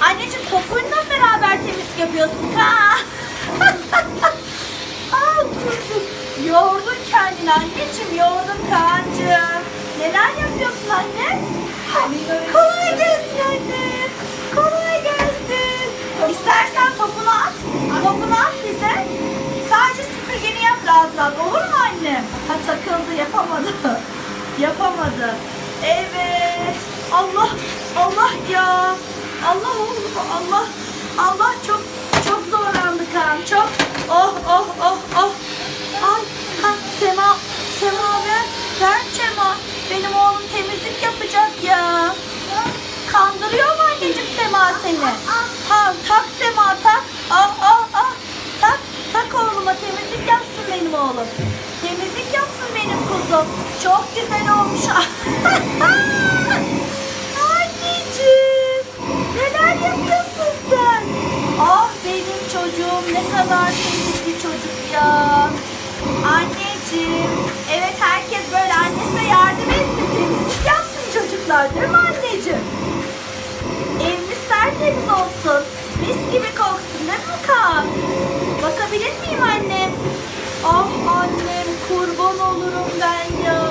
Anneciğim topuyla beraber temizlik yapıyorsun Kaan. Al kuzum. Yoğurdun kendini anneciğim. Yoğurdun Kaan'cığım. Neler yapıyorsun anne? Kolay gelsin anne. Kolay gelsin. İstersen topunu at. Topunu at bize. Sadece süpürgeni yap rahat. Olur mu anne? Ha takıldı yapamadı. yapamadı. Evet. Allah. Allah ya. Allah oğlum. Allah. Allah çok çok zorlandı kan. Çok. Oh oh oh oh. Ay. Ha, Sema. Sema ver. Ver Sema. Benim oğlum temizlik yapacak ya. Kandırıyor mu anneciğim Sema seni? Ha tak Sema tak. Ah ah ah. Tak tak oğluma temizlik yapsın benim oğlum. Temizlik yapsın benim kuzum. Çok güzel olmuş. Anneciğim. Neler yapıyorsun sen? Ah benim çocuğum ne kadar temiz bir çocuk ya. Anneciğim. Evet herkes böyle annesine yardım etsin. Temizlik yapsın çocuklar değil mi anneciğim? Evimiz tertemiz olsun. Mis gibi koksun değil mi Kaan? Bakabilir miyim annem? Ah annem kurban olurum ben ya.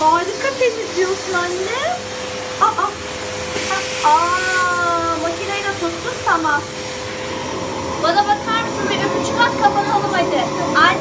Harika temizliyorsun anne. Aa, aa, aa কাপড় থাকো মাইতে আর